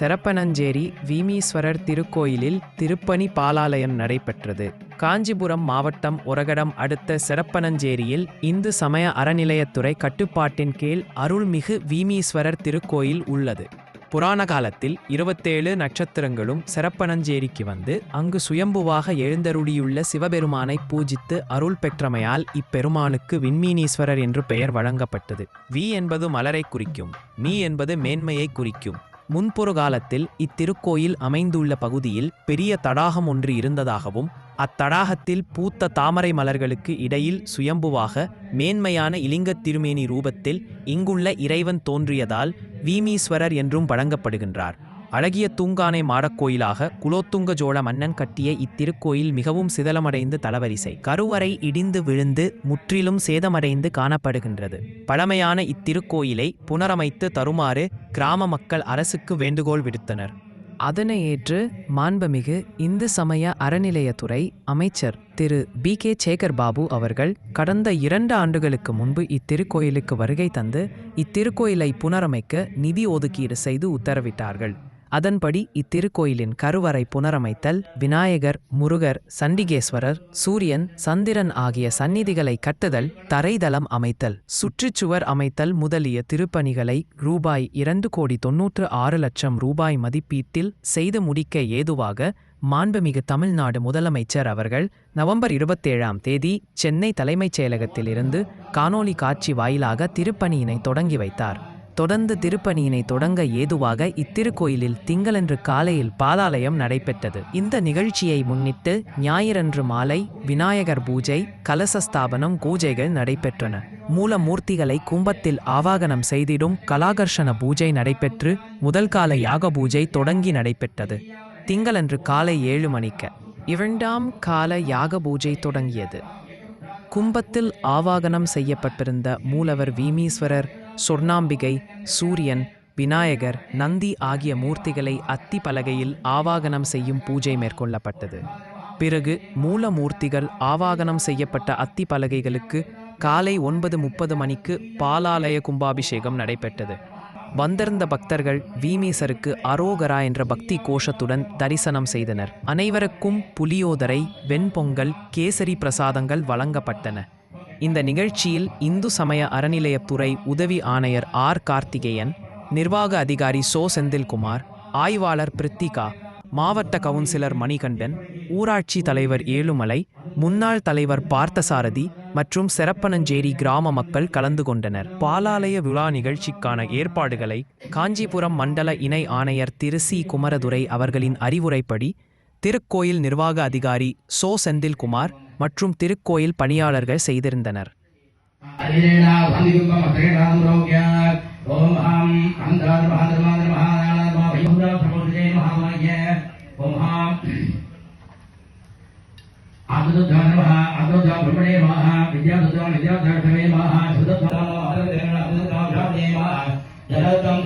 செரப்பனஞ்சேரி வீமீஸ்வரர் திருக்கோயிலில் திருப்பணி பாலாலயம் நடைபெற்றது. காஞ்சிபுரம் மாவட்டம் உரகடம் அடுத்த செரப்பனஞ்சேரியில் இந்து சமய அறநிலையத்துறை கட்டுப்பாட்டின் கீழ் அருள்மிகு வீமீஸ்வரர் திருக்கோயில் உள்ளது. புராண காலத்தில் இருபத்தேழு நட்சத்திரங்களும் செரப்பனஞ்சேரிக்கு வந்து அங்கு சுயம்புவாக எழுந்தருளியுள்ள சிவபெருமானை பூஜித்து அருள் பெற்றமையால் இப்பெருமானுக்கு விண்மீனீஸ்வரர் என்று பெயர் வழங்கப்பட்டது. வி என்பது மலரை குறிக்கும் மீ என்பது மேன்மையை குறிக்கும். முன்பொரு காலத்தில் இத்திருக்கோயில் அமைந்துள்ள பகுதியில் பெரிய தடாகம் ஒன்று இருந்ததாகவும் அத்தடாகத்தில் பூத்த தாமரை மலர்களுக்கு இடையில் சுயம்புவாக மேன்மையான இலிங்கத் திருமேனி ரூபத்தில் இங்குள்ள இறைவன் தோன்றியதால் வீமீஸ்வரர் என்றும் வழங்கப்படுகின்றார். அழகிய தூங்கானை மாடக்கோயிலாக குலோத்துங்க சோழ மன்னன் கட்டிய இத்திருக்கோயில் மிகவும் சிதலமடைந்து தளவரிசை கருவறை இடிந்து விழுந்து முற்றிலும் சேதமடைந்து காணப்படுகின்றது. பழமையான இத்திருக்கோயிலை புனரமைத்து தருமாறு கிராம மக்கள் அரசுக்கு வேண்டுகோள் விடுத்தனர். அதனை ஏற்று மாண்புமிகு இந்து சமய அறநிலையத்துறை அமைச்சர் திரு பி. கே. சேகர் பாபு அவர்கள் கடந்த இரண்டு ஆண்டுகளுக்கு முன்பு இத்திருக்கோயிலுக்கு வருகை தந்து இத்திருக்கோயிலை புனரமைக்க நிதி ஒதுக்கீடு செய்து உத்தரவிட்டார்கள். அதன்படி இத்திருக்கோயிலின் கருவறை புனரமைத்தல் விநாயகர் முருகர் சண்டிகேஸ்வரர் சூரியன் சந்திரன் ஆகிய சந்நிதிகளை கட்டுதல் தரைதளம் அமைத்தல் சுற்றுச்சுவர் அமைத்தல் முதலிய திருப்பணிகளை ரூபாய் இரண்டு கோடி தொன்னூற்று ஆறு லட்சம் ரூபாய் மதிப்பீட்டில் செய்து முடிக்க ஏதுவாக மாண்புமிகு தமிழ்நாடு முதலமைச்சர் அவர்கள் நவம்பர் இருபத்தேழாம் தேதி சென்னை தலைமைச் செயலகத்திலிருந்து காணொளி காட்சி வாயிலாக திருப்பணியினை தொடங்கி வைத்தார். தொடர்ந்து திருப்பணியினை தொடங்க ஏதுவாக இத்திருக்கோயிலில் திங்களன்று காலையில் பாலாலயம் நடைபெற்றது. இந்த நிகழ்ச்சியை முன்னிட்டு ஞாயிறன்று மாலை விநாயகர் பூஜை கலசஸ்தாபனம் பூஜைகள் நடைபெற்றன. மூலமூர்த்திகளை கும்பத்தில் ஆவாகனம் செய்திடும் கலாகர்ஷண பூஜை நடைபெற்று முதல் கால யாக பூஜை தொடங்கி நடைபெற்றது. திங்களன்று காலை ஏழு மணிக்கு இரண்டாம் கால யாக பூஜை தொடங்கியது. கும்பத்தில் ஆவாகனம் செய்யப்பட்டிருந்த மூலவர் வீமீஸ்வரர் சொர்ணாம்பிகை சூரியன் விநாயகர் நந்தி ஆகிய மூர்த்திகளை அத்தி பலகையில் ஆவாகனம் செய்யும் பூஜை மேற்கொள்ளப்பட்டது. பிறகு மூலமூர்த்திகள் ஆவாகனம் செய்யப்பட்ட அத்தி பலகைகளுக்கு காலை ஒன்பது முப்பது மணிக்கு பாலாலய கும்பாபிஷேகம் நடைபெற்றது. வந்திருந்த பக்தர்கள் வீமீசருக்கு அரோகரா என்ற பக்தி கோஷத்துடன் தரிசனம் செய்தனர். அனைவருக்கும் புலியோதரை வெண்பொங்கல் கேசரி பிரசாதங்கள் வழங்கப்பட்டன. இந்த நிகழ்ச்சியில் இந்து சமய அறநிலையத்துறை உதவி ஆணையர் ஆர். கார்த்திகேயன் நிர்வாக அதிகாரி சோ. செந்தில்குமார் ஆய்வாளர் பிரித்திகா மாவட்ட கவுன்சிலர் மணிகண்டன் ஊராட்சி தலைவர் ஏழுமலை முன்னாள் தலைவர் பார்த்தசாரதி மற்றும் செரப்பனஞ்சேரி கிராம மக்கள் கலந்து கொண்டனர். பாலாலய விழா நிகழ்ச்சிக்கான ஏற்பாடுகளை காஞ்சிபுரம் மண்டல இணை ஆணையர் திரு. சி. குமரதுரை அவர்களின் அறிவுரைப்படி திருக்கோயில் நிர்வாக அதிகாரி சோ. செந்தில்குமார் மற்றும் திருக்கோயில் பணியாளர்கள் செய்திருந்தனர். ஜலதம்